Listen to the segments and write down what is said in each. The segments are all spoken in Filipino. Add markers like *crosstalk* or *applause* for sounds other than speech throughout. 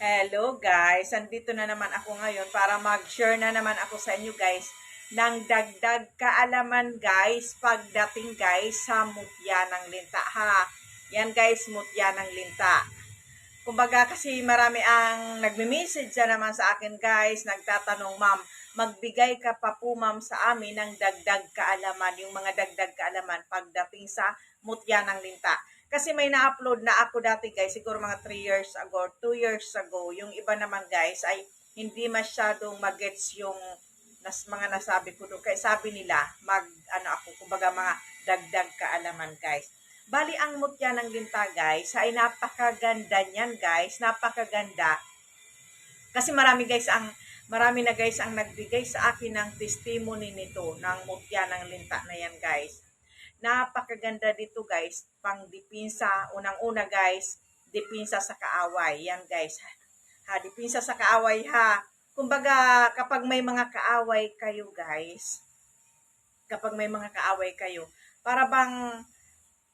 Hello guys, andito na naman ako ngayon para mag-share na naman ako sa inyo guys ng dagdag kaalaman guys pagdating guys sa mutya ng linta ha. Yan guys, mutya ng linta. Kumbaga kasi marami ang nagme-message na naman sa akin guys, nagtatanong ma'am, magbigay ka pa po ma'am sa amin ng dagdag kaalaman, yung mga dagdag kaalaman pagdating sa mutya ng linta. Kasi may na-upload na ako dati guys, siguro mga 3 years ago, 2 years ago. Yung iba naman guys ay hindi masyadong magets yung nas, mga nasabi ko doon. Kaya sabi nila, mag, ano ako, kumbaga mga dagdag kaalaman guys. Bali, ang mutya ng linta guys, ay napakaganda niyan guys, napakaganda. Kasi marami guys ang, marami na guys ang nagbigay sa akin ng testimony nito, ng mutya ng linta na yan guys napakaganda dito guys. Pang dipinsa, unang-una guys, dipinsa sa kaaway. Yan guys. Ha, dipinsa sa kaaway ha. Kumbaga, kapag may mga kaaway kayo guys, kapag may mga kaaway kayo, para bang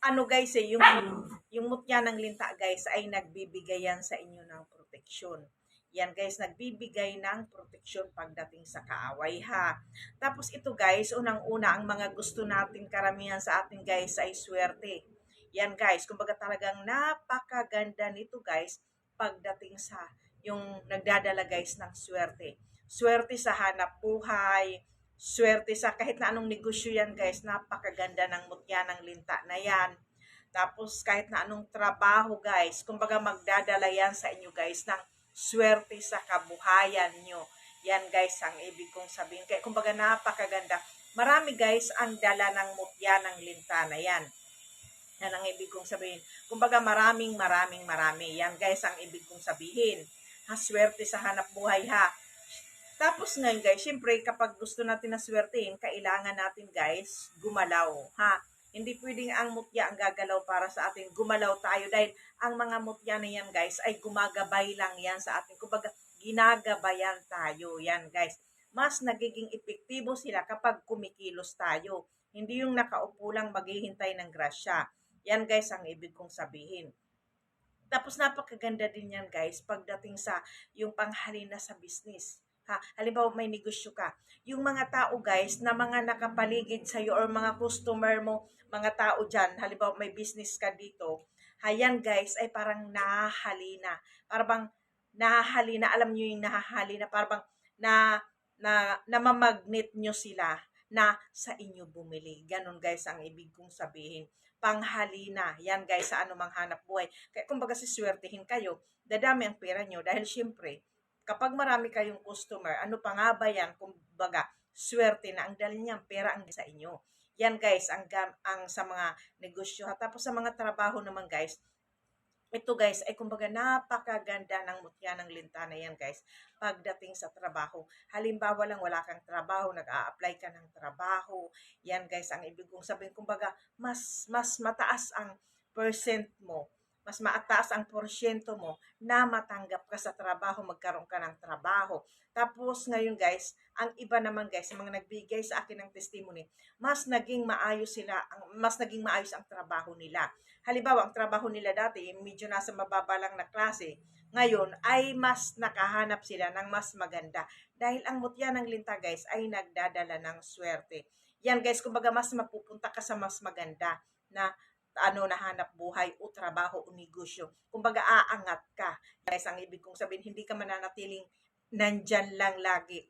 ano guys eh, yung, yung mutya ng linta guys ay nagbibigay yan sa inyo ng proteksyon. Yan guys, nagbibigay ng proteksyon pagdating sa kaaway ha. Tapos ito guys, unang-una ang mga gusto natin karamihan sa atin guys ay swerte. Yan guys, kumbaga talagang napakaganda nito guys pagdating sa yung nagdadala guys ng swerte. Swerte sa hanap buhay, swerte sa kahit na anong negosyo yan guys, napakaganda ng mutya ng linta na yan. Tapos kahit na anong trabaho guys, kumbaga magdadala yan sa inyo guys ng swerte sa kabuhayan nyo. Yan guys ang ibig kong sabihin. Kaya kumbaga napakaganda. Marami guys ang dala ng mutya ng linta na yan. Yan ang ibig kong sabihin. Kumbaga maraming maraming marami. Yan guys ang ibig kong sabihin. Ha, swerte sa hanap buhay ha. Tapos ngayon guys, syempre kapag gusto natin na swertein, kailangan natin guys gumalaw. Ha? Hindi pwedeng ang mutya ang gagalaw para sa atin. Gumalaw tayo dahil ang mga mutya na yan guys ay gumagabay lang yan sa atin. Kumbaga, ginagabayan tayo. Yan guys. Mas nagiging epektibo sila kapag kumikilos tayo. Hindi yung nakaupo lang maghihintay ng grasya. Yan guys ang ibig kong sabihin. Tapos napakaganda din yan guys pagdating sa yung panghalina sa business. Ha, halimbawa may negosyo ka. Yung mga tao guys na mga nakapaligid sa iyo or mga customer mo, mga tao diyan, halimbawa may business ka dito, hayan guys ay parang nahahalina. Para bang nahahalina, alam niyo yung nahahalina, para bang na na namamagnet nyo sila na sa inyo bumili. Ganon guys ang ibig kong sabihin. Panghalina. Yan guys sa anumang hanap buhay. Kaya kumbaga siswertihin kayo, dadami ang pera nyo dahil syempre, kapag marami kayong customer, ano pa nga ba yan? Kumbaga, swerte na ang dali niyang pera ang sa inyo. Yan guys, ang, ang sa mga negosyo. Tapos sa mga trabaho naman guys, ito guys ay kumbaga napakaganda ng mutya ng linta na yan guys pagdating sa trabaho. Halimbawa lang wala kang trabaho, nag-a-apply ka ng trabaho. Yan guys ang ibig kong sabihin kumbaga mas mas mataas ang percent mo mas maataas ang porsyento mo na matanggap ka sa trabaho, magkaroon ka ng trabaho. Tapos ngayon guys, ang iba naman guys, mga nagbigay sa akin ng testimony, mas naging maayos sila, mas naging maayos ang trabaho nila. Halimbawa, ang trabaho nila dati, medyo nasa mababa lang na klase, ngayon ay mas nakahanap sila ng mas maganda. Dahil ang mutya ng linta guys ay nagdadala ng swerte. Yan guys, kumbaga mas mapupunta ka sa mas maganda na ano nahanap buhay o trabaho o negosyo. Kumbaga aangat ka. Guys, ang ibig kong sabihin, hindi ka mananatiling nandyan lang lagi.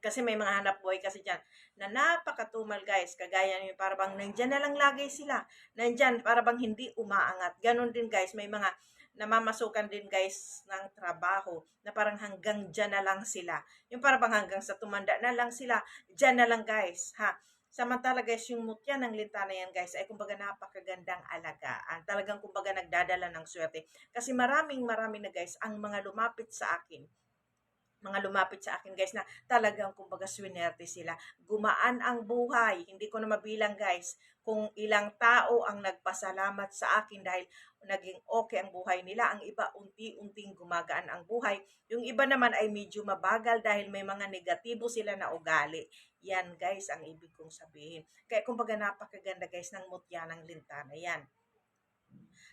Kasi may mga hanap buhay kasi dyan na napakatumal guys. Kagaya nyo, para bang nandyan na lang lagi sila. Nandyan, para bang hindi umaangat. Ganon din guys, may mga namamasukan din guys ng trabaho na parang hanggang dyan na lang sila. Yung para bang hanggang sa tumanda na lang sila, dyan na lang guys. Ha? Samantala guys, yung mutya ng linta na yan guys ay kumbaga napakagandang alagaan. Talagang kumbaga nagdadala ng swerte. Kasi maraming marami na guys ang mga lumapit sa akin mga lumapit sa akin guys na talagang kumbaga swinerte sila. Gumaan ang buhay. Hindi ko na mabilang guys kung ilang tao ang nagpasalamat sa akin dahil naging okay ang buhay nila. Ang iba unti-unting gumagaan ang buhay. Yung iba naman ay medyo mabagal dahil may mga negatibo sila na ugali. Yan guys ang ibig kong sabihin. Kaya kumbaga napakaganda guys ng mutya ng linta na yan.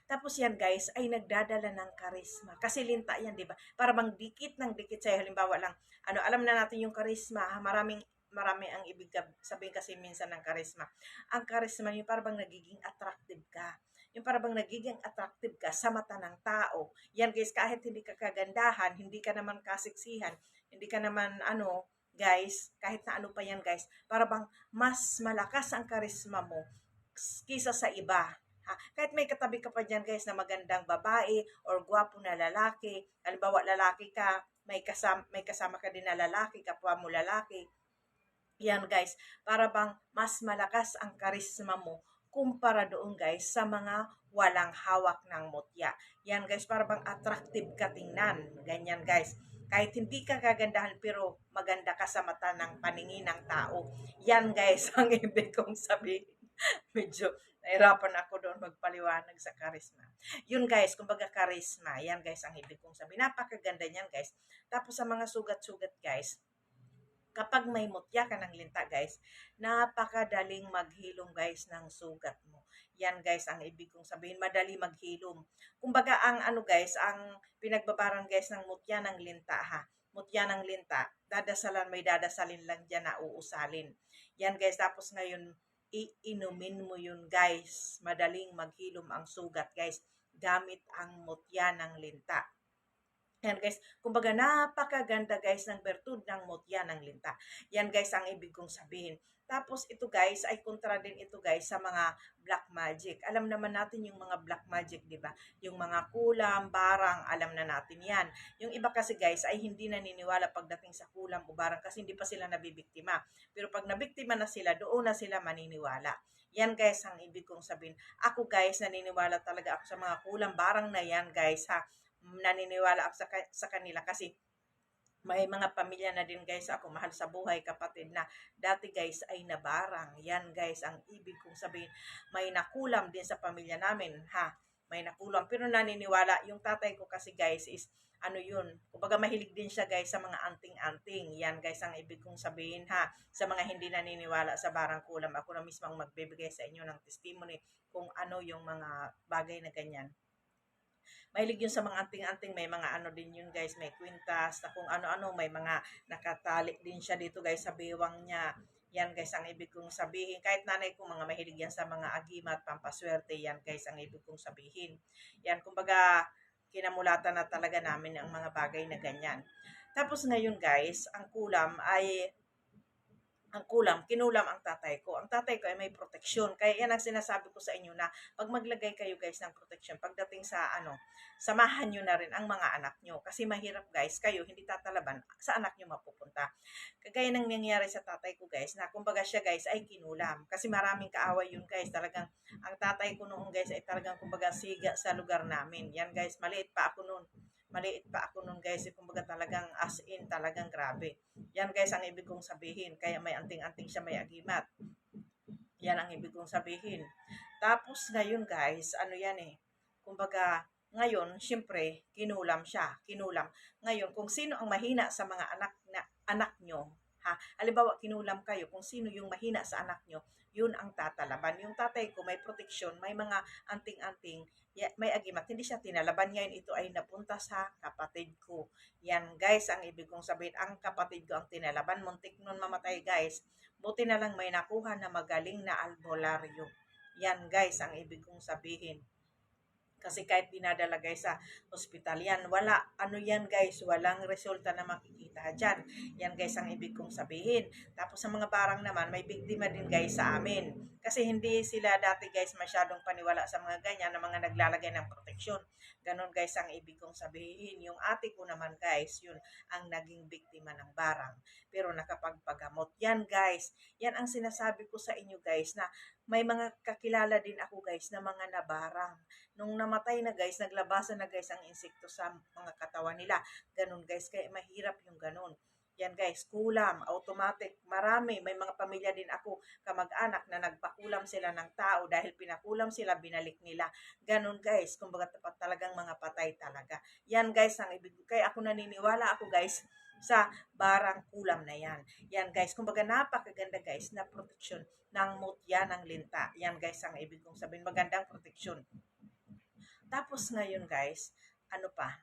Tapos yan guys, ay nagdadala ng karisma. Kasi linta yan, di ba? Para bang dikit ng dikit sa'yo. Halimbawa lang, ano, alam na natin yung karisma, ha? maraming marami ang ibig sabihin kasi minsan ng karisma. Ang karisma yung para bang nagiging attractive ka. Yung para bang nagiging attractive ka sa mata ng tao. Yan guys, kahit hindi ka kagandahan, hindi ka naman kasiksihan, hindi ka naman ano, guys, kahit na ano pa yan guys, para bang mas malakas ang karisma mo kisa sa iba. Ha? Kahit may katabi ka pa dyan guys na magandang babae or gwapo na lalaki, halimbawa lalaki ka, may kasama, may kasama ka din na lalaki, kapwa mo lalaki, yan guys, para bang mas malakas ang karisma mo kumpara doon guys sa mga walang hawak ng mutya. Yan guys, para bang attractive ka tingnan. Ganyan guys. Kahit hindi ka kagandahan pero maganda ka sa mata ng paningin ng tao. Yan guys *laughs* ang ibig kong sabihin. *laughs* Medyo nahirapan ako doon magpaliwanag sa karisma. Yun guys, kumbaga karisma. Yan guys ang ibig kong sabihin. Napakaganda niyan guys. Tapos sa mga sugat-sugat guys, kapag may mutya ka ng linta guys, napakadaling maghilom guys ng sugat mo. Yan guys ang ibig kong sabihin, madali maghilom. Kumbaga ang ano guys, ang pinagbabaran guys ng mutya ng linta ha. Mutya ng linta, dadasalan may dadasalin lang dyan na uusalin. Yan guys, tapos ngayon iinumin mo yun guys. Madaling maghilom ang sugat guys gamit ang mutya ng linta. Yan guys, kumbaga napakaganda guys ng bertud ng mutya ng linta. Yan guys ang ibig kong sabihin. Tapos ito guys ay kontra din ito guys sa mga black magic. Alam naman natin yung mga black magic, 'di ba? Yung mga kulam, barang, alam na natin 'yan. Yung iba kasi guys ay hindi naniniwala pagdating sa kulam o barang kasi hindi pa sila nabibiktima. Pero pag nabiktima na sila, doon na sila maniniwala. Yan guys ang ibig kong sabihin. Ako guys, naniniwala talaga ako sa mga kulam, barang na yan guys ha naniniwala ako sa, sa kanila kasi may mga pamilya na din guys. Ako mahal sa buhay kapatid na dati guys ay nabarang. Yan guys ang ibig kong sabihin. May nakulam din sa pamilya namin ha? May nakulam. Pero naniniwala yung tatay ko kasi guys is ano yun? Kumbaga mahilig din siya guys sa mga anting-anting. Yan guys ang ibig kong sabihin ha? Sa mga hindi naniniwala sa barang kulam. Ako na mismo ang magbibigay sa inyo ng testimony kung ano yung mga bagay na ganyan Mahilig yun sa mga anting-anting, may mga ano din yun guys, may kwintas, na kung ano-ano, may mga nakatali din siya dito guys sa bewang niya. Yan guys ang ibig kong sabihin. Kahit nanay ko mga mahilig yan sa mga agimat, pampaswerte, yan guys ang ibig kong sabihin. Yan, kumbaga, kinamulatan na talaga namin ang mga bagay na ganyan. Tapos ngayon guys, ang kulam ay ang kulam, kinulam ang tatay ko. Ang tatay ko ay may proteksyon. Kaya yan ang sinasabi ko sa inyo na pag maglagay kayo guys ng proteksyon, pagdating sa ano, samahan nyo na rin ang mga anak nyo. Kasi mahirap guys, kayo hindi tatalaban sa anak nyo mapupunta. Kagaya nang nangyayari sa tatay ko guys, na kumbaga siya guys ay kinulam. Kasi maraming kaaway yun guys. Talagang, ang tatay ko noong guys ay talagang kumbaga siga sa lugar namin. Yan guys, maliit pa ako noon maliit pa ako nun guys, eh, kumbaga talagang as in, talagang grabe. Yan guys ang ibig kong sabihin, kaya may anting-anting siya may agimat. Yan ang ibig kong sabihin. Tapos ngayon guys, ano yan eh, kumbaga, ngayon, syempre, kinulam siya, kinulam. Ngayon, kung sino ang mahina sa mga anak na anak nyo, ha, halimbawa, kinulam kayo, kung sino yung mahina sa anak nyo, yun ang tatalaban. Yung tatay ko may protection, may mga anting-anting, may agimat, hindi siya tinalaban. Ngayon ito ay napunta sa kapatid ko. Yan guys, ang ibig kong sabihin, ang kapatid ko ang tinalaban. Muntik nun mamatay guys. Buti na lang may nakuha na magaling na albularyo. Yan guys, ang ibig kong sabihin. Kasi kahit dinadala guys sa hospital yan, wala, ano yan guys, walang resulta na makikita dyan. Yan guys ang ibig kong sabihin. Tapos sa mga barang naman, may biktima din guys sa amin. Kasi hindi sila dati guys masyadong paniwala sa mga ganyan na mga naglalagay ng proteksyon. Ganon guys ang ibig kong sabihin. Yung ate ko naman guys, yun ang naging biktima ng barang. Pero nakapagpagamot. Yan guys, yan ang sinasabi ko sa inyo guys na may mga kakilala din ako guys na mga nabarang. Nung namatay na guys, naglabasan na guys ang insekto sa mga katawan nila. Ganun guys, kaya mahirap yung ganun. Yan guys, kulam, automatic, marami. May mga pamilya din ako, kamag-anak na nagpakulam sila ng tao dahil pinakulam sila, binalik nila. Ganun guys, kumbaga tapat talagang mga patay talaga. Yan guys, ang ibig, kaya ako naniniwala ako guys, sa barang kulam na yan. Yan guys, kumbaga napakaganda guys na protection ng mutya ng linta. Yan guys ang ibig kong sabihin, magandang protection. Tapos ngayon guys, ano pa?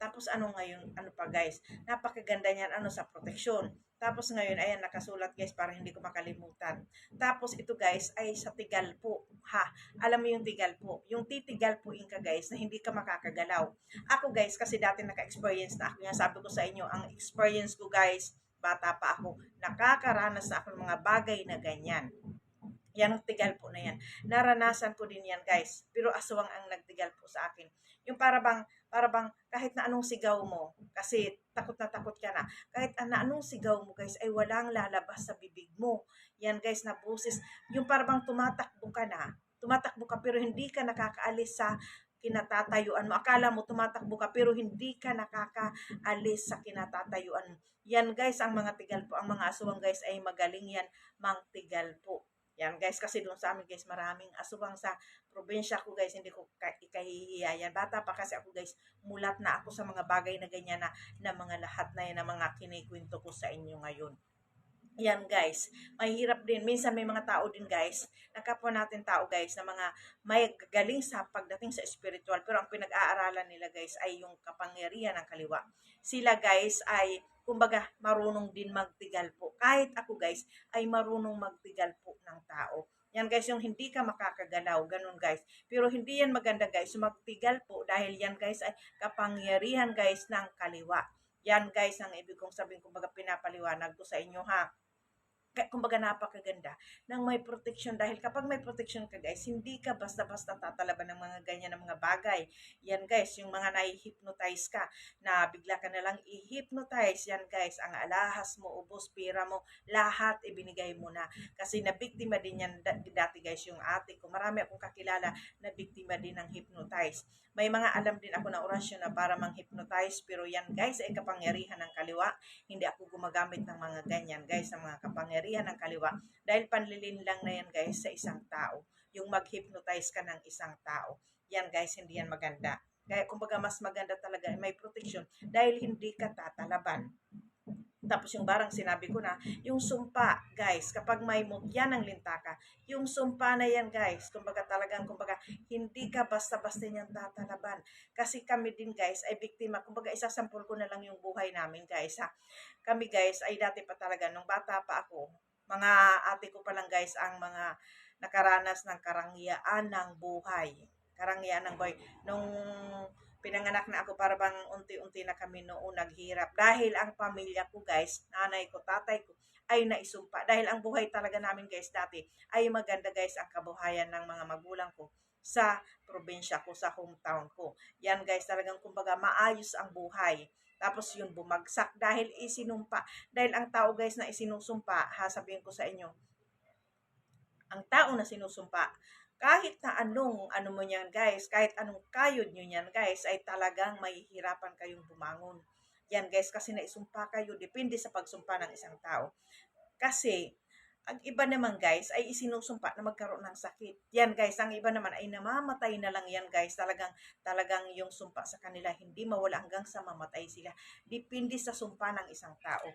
Tapos ano ngayon, ano pa guys? Napakaganda niyan ano sa proteksyon. Tapos ngayon, ayan, nakasulat guys para hindi ko makalimutan. Tapos ito guys ay sa tigal po. Ha, alam mo yung tigal po. Yung titigal po ka guys na hindi ka makakagalaw. Ako guys, kasi dati naka-experience na ako. Yan sabi ko sa inyo, ang experience ko guys, bata pa ako, nakakaranas na ako ng mga bagay na ganyan. Yan ang tigal po na yan. Naranasan ko din yan, guys. Pero aswang ang nagtigal po sa akin. Yung para bang, para bang kahit na anong sigaw mo, kasi takot na takot ka na, kahit na anong sigaw mo, guys, ay walang lalabas sa bibig mo. Yan, guys, na busis. Yung para bang tumatakbo ka na, tumatakbo ka pero hindi ka nakakaalis sa kinatatayuan mo. Akala mo tumatakbo ka pero hindi ka nakakaalis sa kinatatayuan mo. Yan guys, ang mga tigal po, ang mga aswang guys ay magaling yan, mang tigal po. Yan guys, kasi doon sa amin guys, maraming asubang sa probinsya ko guys, hindi ko ikahihiya yan. Bata pa kasi ako guys, mulat na ako sa mga bagay na ganyan na, na mga lahat na yan, na mga kinikwento ko sa inyo ngayon. Yan guys, mahirap din. Minsan may mga tao din guys, nakapwa natin tao guys na mga may galing sa pagdating sa spiritual pero ang pinag-aaralan nila guys ay yung kapangyarihan ng kaliwa. Sila guys ay kumbaga marunong din magtigal po. Kahit ako guys ay marunong magtigal po ng tao. Yan guys, yung hindi ka makakagalaw, ganun guys. Pero hindi yan maganda guys, magtigal po dahil yan guys ay kapangyarihan guys ng kaliwa. Yan guys ang ibig kong sabihin, kumbaga pinapaliwanag ko sa inyo ha kumbaga napakaganda ng may protection dahil kapag may protection ka guys, hindi ka basta-basta tatalaban ng mga ganyan ng mga bagay. Yan guys, yung mga nai-hypnotize ka na bigla ka na lang i-hypnotize. Yan guys, ang alahas mo, ubos, pira mo, lahat ibinigay mo na. Kasi nabiktima din yan dati guys yung ate ko. Marami akong kakilala na biktima din ng hypnotize. May mga alam din ako na orasyon na para mang-hypnotize pero yan guys ay kapangyarihan ng kaliwa. Hindi ako gumagamit ng mga ganyan guys, ng mga kapangyarihan ng kaliwa. Dahil panlilin lang na yan guys sa isang tao. Yung mag-hypnotize ka ng isang tao. Yan guys, hindi yan maganda. Kaya kumbaga mas maganda talaga may protection dahil hindi ka tatalaban. Tapos yung barang sinabi ko na, yung sumpa, guys, kapag may mutya ng lintaka, yung sumpa na yan, guys, kumbaga talagang, kumbaga, hindi ka basta-basta niyan tatalaban. Kasi kami din, guys, ay biktima. Kumbaga, isasampol ko na lang yung buhay namin, guys, ha. Kami, guys, ay dati pa talaga, nung bata pa ako, mga ate ko pa lang, guys, ang mga nakaranas ng karangyaan ng buhay. Karangyaan ng buhay. Nung pinanganak na ako para bang unti-unti na kami noon naghirap. Dahil ang pamilya ko guys, nanay ko, tatay ko, ay naisumpa. Dahil ang buhay talaga namin guys dati ay maganda guys ang kabuhayan ng mga magulang ko sa probinsya ko, sa hometown ko. Yan guys, talagang kumbaga maayos ang buhay. Tapos yun bumagsak dahil isinumpa. Dahil ang tao guys na isinusumpa, ha, sabihin ko sa inyo, ang tao na sinusumpa kahit na anong ano mo niyan guys, kahit anong kayod nyo niyan guys, ay talagang may hirapan kayong bumangon. Yan guys, kasi naisumpa kayo, depende sa pagsumpa ng isang tao. Kasi, ang iba naman guys ay isinusumpa na magkaroon ng sakit. Yan guys, ang iba naman ay namamatay na lang yan guys. Talagang talagang yung sumpa sa kanila hindi mawala hanggang sa mamatay sila. Depende sa sumpa ng isang tao.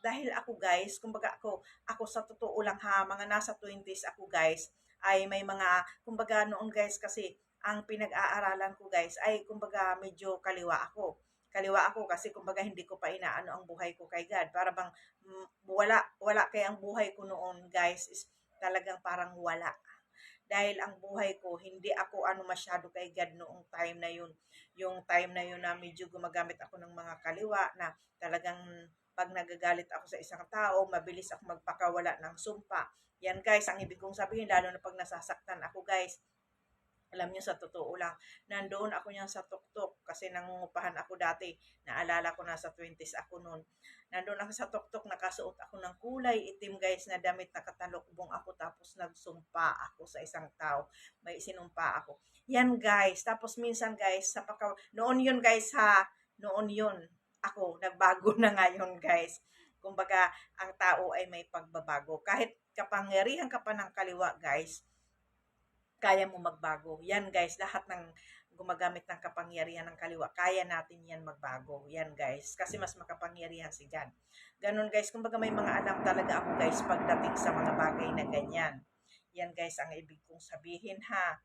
Dahil ako guys, kumbaga ako, ako sa totoo lang ha, mga nasa 20s ako guys, ay may mga, kumbaga noon guys kasi ang pinag-aaralan ko guys ay kumbaga medyo kaliwa ako. Kaliwa ako kasi kumbaga hindi ko pa inaano ang buhay ko kay God. Para bang mm, wala, wala kaya ang buhay ko noon guys is talagang parang wala. Dahil ang buhay ko, hindi ako ano masyado kay God noong time na yun. Yung time na yun na medyo gumagamit ako ng mga kaliwa na talagang pag nagagalit ako sa isang tao, mabilis ako magpakawala ng sumpa. Yan guys, ang ibig kong sabihin, lalo na pag nasasaktan ako guys, alam niyo sa totoo lang, nandoon ako niyan sa tuktok kasi nangungupahan ako dati. Naalala ko na sa 20s ako noon. Nandoon ako sa tuktok, nakasuot ako ng kulay itim guys na damit, nakatalokbong ako tapos nagsumpa ako sa isang tao. May sinumpa ako. Yan guys, tapos minsan guys, sa pakaw, noon yun guys ha, noon yun, ako, nagbago *laughs* na ngayon guys. Kumbaga, ang tao ay may pagbabago. Kahit kapangyarihan ka pa ng kaliwa guys, kaya mo magbago. Yan guys, lahat ng gumagamit ng kapangyarihan ng kaliwa, kaya natin yan magbago. Yan guys, kasi mas makapangyarihan si God. Ganun guys, kumbaga may mga alam talaga ako guys pagdating sa mga bagay na ganyan. Yan guys, ang ibig kong sabihin ha.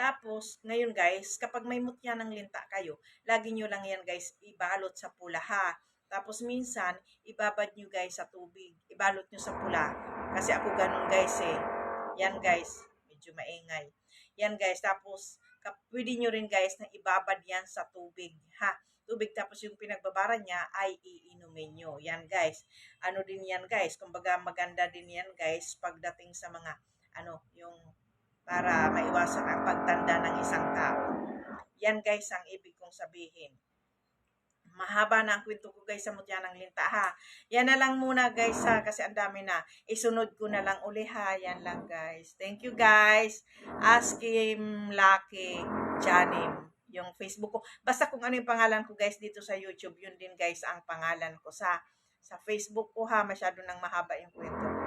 Tapos, ngayon guys, kapag may mutya ng linta kayo, lagi nyo lang yan guys, ibalot sa pula ha. Tapos minsan, ibabad nyo guys sa tubig. Ibalot nyo sa pula. Kasi ako ganun guys eh. Yan guys, medyo maingay. Yan guys, tapos pwede nyo rin guys na ibabad yan sa tubig ha. Tubig tapos yung pinagbabara niya ay iinumin nyo. Yan guys. Ano din yan guys, kumbaga maganda din yan guys pagdating sa mga ano, yung para maiwasan ang pagtanda ng isang tao. Yan guys ang ibig kong sabihin. Mahaba na ang kwento ko guys sa mutya ng linta ha. Yan na lang muna guys ha kasi ang dami na. Isunod ko na lang uli ha. Yan lang guys. Thank you guys. Ask him Lucky Janim yung Facebook ko. Basta kung ano yung pangalan ko guys dito sa YouTube, yun din guys ang pangalan ko sa sa Facebook ko ha. Masyado nang mahaba yung kwento ko.